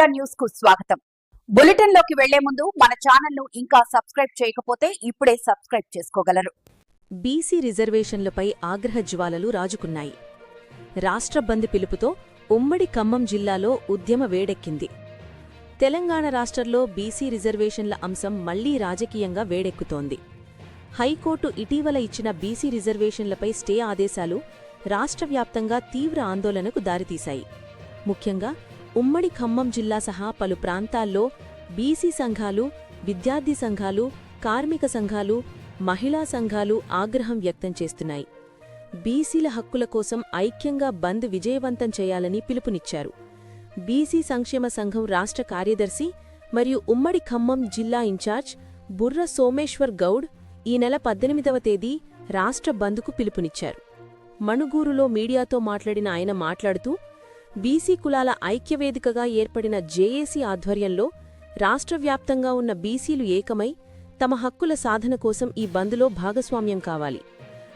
India న్యూస్కు స్వాగతం. బులెటిన్లోకి వెళ్ళే ముందు మన ఛానల్ను ఇంకా సబ్స్క్రైబ్ చేయకపోతే ఇప్పుడే సబ్స్క్రైబ్ చేసుకోగలరు. బీసీ రిజర్వేషన్లపై ఆగ్రహ జ్వాలలు రాజుకున్నాయి. రాష్ట్ర బంద్ పిలుపుతో ఉమ్మడి ఖమ్మం జిల్లాలో ఉద్యమ వేడెక్కింది. తెలంగాణ రాష్ట్రంలో బీసీ రిజర్వేషన్ల అంశం మళ్ళీ రాజకీయంగా వేడెక్కుతోంది. హైకోర్టు ఇటీవల ఇచ్చిన బీసీ రిజర్వేషన్లపై స్టే ఆదేశాలు రాష్ట్ర వ్యాప్తంగా తీవ్ర ఆందోళనకు దారితీశాయి. ముఖ్యంగా ఉమ్మడి ఖమ్మం జిల్లా సహా పలు ప్రాంతాల్లో బీసీ సంఘాలు విద్యార్థి సంఘాలు కార్మిక సంఘాలు మహిళా సంఘాలు ఆగ్రహం వ్యక్తం చేస్తున్నాయి. బీసీల హక్కుల కోసం ఐక్యంగా బంద్ విజయవంతం చేయాలని పిలుపునిచ్చారు. బీసీ సంక్షేమ సంఘం రాష్ట్ర కార్యదర్శి మరియు ఉమ్మడి ఖమ్మం జిల్లా ఇన్ఛార్జ్ బుర్ర సోమేశ్వర్ గౌడ్ ఈ నెల పద్దెనిమిదవ తేదీ రాష్ట్ర బంద్కు పిలుపునిచ్చారు. మణుగూరులో మీడియాతో మాట్లాడిన ఆయన మాట్లాడుతూ బీసీ కులాల ఐక్యవేదికగా ఏర్పడిన జేఏసీ ఆధ్వర్యంలో రాష్ట్ర వ్యాప్తంగా ఉన్న బీసీలు ఏకమై తమ హక్కుల సాధన కోసం ఈ బంద్లో భాగస్వామ్యం కావాలి.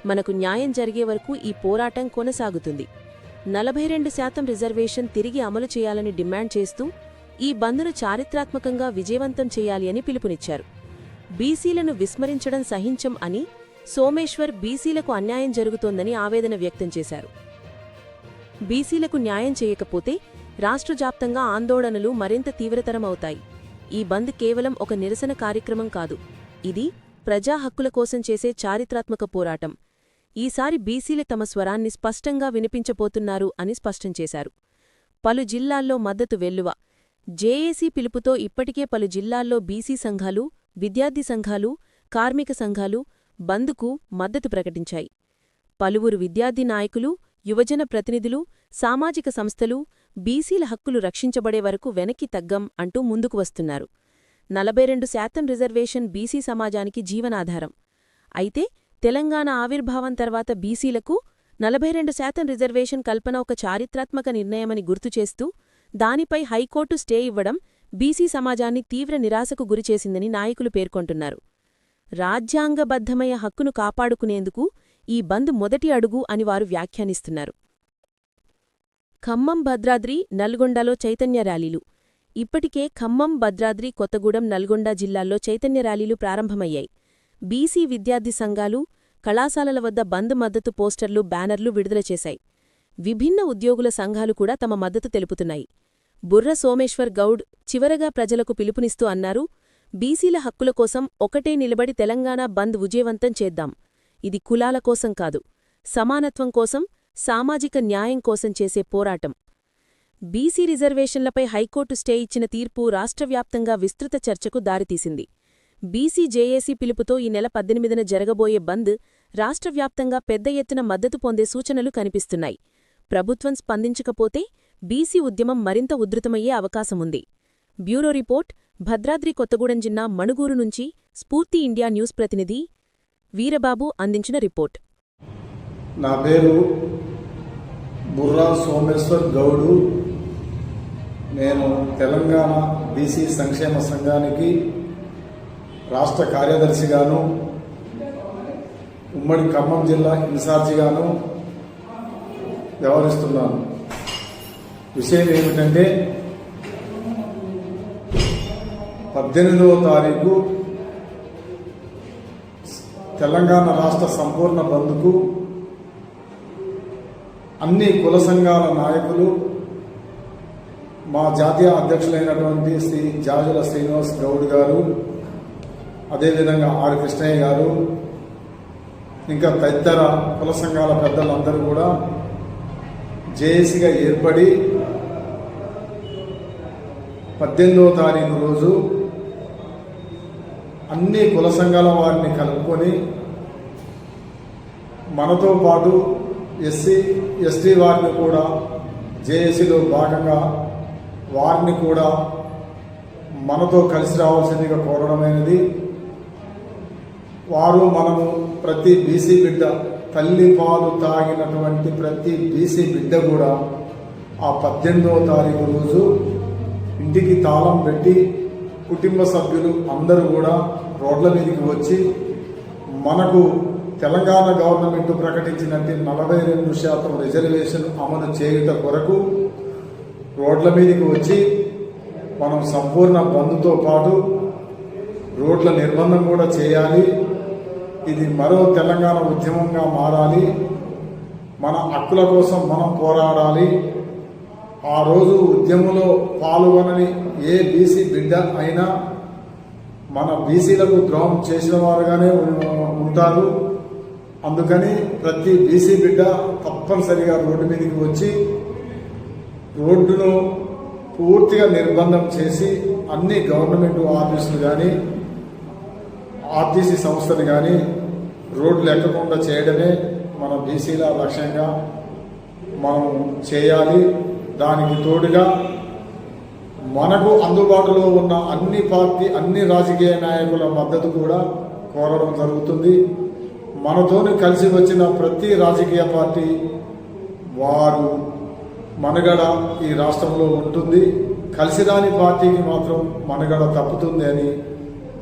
మనకు న్యాయం జరిగే వరకు ఈ పోరాటం కొనసాగుతుంది. నలభై రెండు శాతం రిజర్వేషన్ తిరిగి అమలు చేయాలని డిమాండ్ చేస్తూ ఈ బంద్ను చారిత్రాత్మకంగా విజయవంతం చేయాలి అని పిలుపునిచ్చారు. బీసీలను విస్మరించడం సహించం అని సోమేశ్వర్ బీసీలకు అన్యాయం జరుగుతోందని ఆవేదన వ్యక్తం చేశారు. బీసీలకు న్యాయం చేయకపోతే రాష్ట్రవ్యాప్తంగా ఆందోళనలు మరింత తీవ్రతరమవుతాయి. ఈ బంద్ కేవలం ఒక నిరసన కార్యక్రమం కాదు. ఇది ప్రజా హక్కుల కోసం చేసే చారిత్రాత్మక పోరాటం. ఈసారి బీసీలు తమ స్వరాన్ని స్పష్టంగా వినిపించబోతున్నారు అని స్పష్టం చేశారు. పలు జిల్లాల్లో మద్దతు వెల్లువ. జేఏసీ పిలుపుతో ఇప్పటికే పలు జిల్లాల్లో బీసీ సంఘాలు విద్యార్థి సంఘాలు కార్మిక సంఘాలు బంద్కు మద్దతు ప్రకటించాయి. పలువురు విద్యార్థి నాయకులు యువజన ప్రతినిధులు సామాజిక సంస్థలు బీసీల హక్కులు రక్షించబడే వరకు వెనక్కి తగ్గం అంటూ ముందుకు వస్తున్నారు. నలభై రెండు శాతం రిజర్వేషన్ బీసీ సమాజానికి జీవనాధారం. అయితే తెలంగాణ ఆవిర్భావం తర్వాత బీసీలకు నలభై రెండు శాతం రిజర్వేషన్ కల్పన ఒక చారిత్రాత్మక నిర్ణయమని గుర్తుచేస్తూ దానిపై హైకోర్టు స్టే ఇవ్వడం బీసీ సమాజాన్ని తీవ్ర నిరాశకు గురిచేసిందని నాయకులు పేర్కొంటున్నారు. రాజ్యాంగబద్ధమయ్య హక్కును కాపాడుకునేందుకు ఈ బంద్ మొదటి అడుగు అని వారు వ్యాఖ్యానిస్తున్నారు. ఖమ్మం భద్రాద్రి నల్గొండలో చైతన్య ర్యాలీలు. ఇప్పటికే ఖమ్మం భద్రాద్రి కొత్తగూడెం నల్గొండ జిల్లాల్లో చైతన్య ర్యాలీలు ప్రారంభమయ్యాయి. బీసీ విద్యార్థి సంఘాలు కళాశాలల వద్ద బంద్ మద్దతు పోస్టర్లు బ్యానర్లు విడుదల చేశాయి. విభిన్న ఉద్యోగుల సంఘాలు కూడా తమ మద్దతు తెలుపుతున్నాయి. బుర్ర సోమేశ్వర్ గౌడ్ చివరగా ప్రజలకు పిలుపునిస్తూ అన్నారు బీసీల హక్కుల కోసం ఒకటే నిలబడి తెలంగాణ బంద్ విజయవంతం చేద్దాం. ఇది కులాల కోసం కాదు సమానత్వం కోసం సామాజిక న్యాయం కోసం చేసే పోరాటం. బీసీ రిజర్వేషన్లపై హైకోర్టు స్టే ఇచ్చిన తీర్పు రాష్ట్రవ్యాప్తంగా విస్తృత చర్చకు దారితీసింది. బీసీ జేఏసీ పిలుపుతో ఈ నెల పద్దెనిమిదిన జరగబోయే బంద్ రాష్ట్రవ్యాప్తంగా పెద్ద ఎత్తున మద్దతు పొందే సూచనలు కనిపిస్తున్నాయి. ప్రభుత్వం స్పందించకపోతే బీసీ ఉద్యమం మరింత ఉధృతమయ్యే అవకాశముంది. బ్యూరో రిపోర్ట్ భద్రాద్రి కొత్తగూడెం జిల్లా మణుగూరు నుంచి స్ఫూర్తి ఇండియా న్యూస్ ప్రతినిధి వీరబాబు అందించిన రిపోర్ట్. నా పేరు బుర్రా సోమేశ్వర్ గౌడు. నేను తెలంగాణ బీసీ సంక్షేమ సంఘానికి రాష్ట్ర కార్యదర్శిగాను ఉమ్మడి ఖమ్మం జిల్లా ఇన్ఛార్జిగాను వ్యవహరిస్తున్నాను. విషయం ఏమిటంటే పద్దెనిమిదవ తారీఖు తెలంగాణ రాష్ట్ర సంపూర్ణ బంద్కు అన్ని కుల సంఘాల నాయకులు మా జాతీయ అధ్యక్షులైనటువంటి శ్రీ జాజుల శ్రీనివాస్ గౌడ్ గారు అదేవిధంగా ఆర్ కృష్ణయ్య గారు ఇంకా తదితర కుల సంఘాల పెద్దలందరూ కూడా జేఏసీగా ఏర్పడి పద్దెనిమిదవ తారీఖు రోజు అన్ని కుల సంఘాల వారిని కలుపుకొని మనతో పాటు ఎస్సీ ఎస్టీ వారిని కూడా జేఏసీలో భాగంగా వారిని కూడా మనతో కలిసి రావాల్సిందిగా కోరడమైనది. వారు మనము ప్రతి బీసీ బిడ్డ తల్లి పాలు తాగినటువంటి ప్రతి బీసీ బిడ్డ కూడా ఆ పద్దెనిమిదవ తారీఖు రోజు ఇంటికి తాళం పెట్టి కుటుంబ సభ్యులు అందరూ కూడా రోడ్ల మీదకి వచ్చి మనకు తెలంగాణ గవర్నమెంట్ ప్రకటించినట్టు నలభై రెండు శాతం రిజర్వేషన్ అమలు చేయుట కొరకు రోడ్ల మీదకి వచ్చి మనం సంపూర్ణ బంద్తో పాటు రోడ్ల నిర్బంధం కూడా చేయాలి. ఇది మరో తెలంగాణ ఉద్యమంగా మారాలి. మన హక్కుల కోసం మనం పోరాడాలి. ఆ రోజు ఉద్యమంలో పాల్గొనని ఏ బీసీ బిడ్డ అయినా మన బీసీలకు ద్రోహం చేసిన వారుగానే ఉంటారు. అందుకని ప్రతి బీసీ బిడ్డ తప్పనిసరిగా రోడ్డు మీదకి వచ్చి రోడ్డును పూర్తిగా నిర్బంధం చేసి అన్ని గవర్నమెంట్ ఆఫీసులు కానీ ఆర్టీసీ సంస్థలు కానీ రోడ్లు ఎక్కకుండా చేయడమే మన బీసీల లక్ష్యంగా మనం చేయాలి. దానికి తోడుగా మనకు అందుబాటులో ఉన్న అన్ని పార్టీ అన్ని రాజకీయ నాయకుల మద్దతు కూడా కోరడం జరుగుతుంది. మనతోని కలిసి వచ్చిన ప్రతి రాజకీయ పార్టీ వారు మనగడ ఈ రాష్ట్రంలో ఉంటుంది. కలిసిరాని పార్టీకి మాత్రం మనగడ తప్పుతుంది అని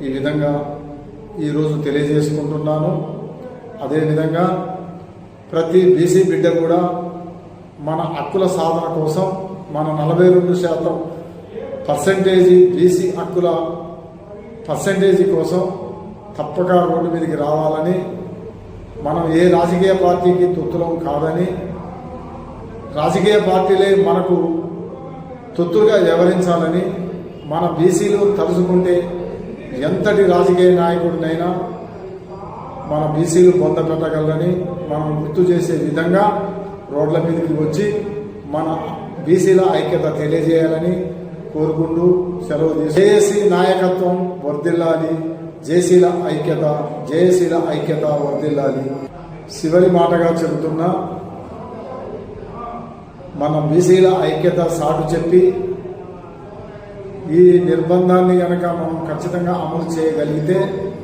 ఈ విధంగా ఈరోజు తెలియజేసుకుంటున్నాను. అదేవిధంగా ప్రతి బీసీ బిడ్డ కూడా మన హక్కుల సాధన కోసం మన నలభై రెండు శాతం పర్సంటేజీ బీసీ హక్కుల పర్సంటేజీ కోసం తప్పక రోడ్డు మీదకి రావాలని మనం ఏ రాజకీయ పార్టీకి తొత్తులం కాదని రాజకీయ పార్టీలే మనకు తొత్తులుగా వ్యవహరించాలని మన బీసీలు తలుచుకుంటే ఎంతటి రాజకీయ నాయకుడినైనా మన బీసీలు పొందపెట్టగలరని మనం గుర్తు చేసే విధంగా రోడ్ల మీదకి వచ్చి మన బీసీల ఐక్యత తెలియజేయాలని కోరుకుంటూ సెలవు తీసు జేఏసీ నాయకత్వం వర్ధిల్లాలి. జేసీల ఐక్యత జేఏసీల ఐక్యత వర్ధిల్లాలి. చివరి మాటగా చెబుతున్నా మన బీసీల ఐక్యత సాటు చెప్పి ఈ నిర్బంధాన్ని కనుక మనం ఖచ్చితంగా అమలు చేయగలిగితే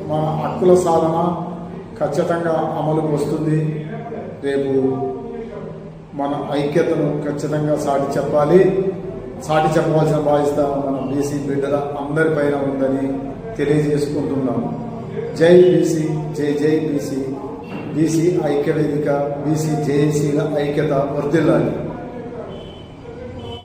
మన హక్కుల సాధన ఖచ్చితంగా అమలుకు వస్తుంది. రేపు మన ఐక్యతను ఖచ్చితంగా సాటి చెప్పాలి. సాటి చెప్పవలసిన బాధ్యత మన బీసీ బిడ్డల అందరిపైన ఉందని తెలియజేసుకుంటున్నాము. జై బీసీ జై జై బీసీ. బీసీ ఐక్యవేదిక బీసీ జేఏసీల ఐక్యత వర్దిల్లాలి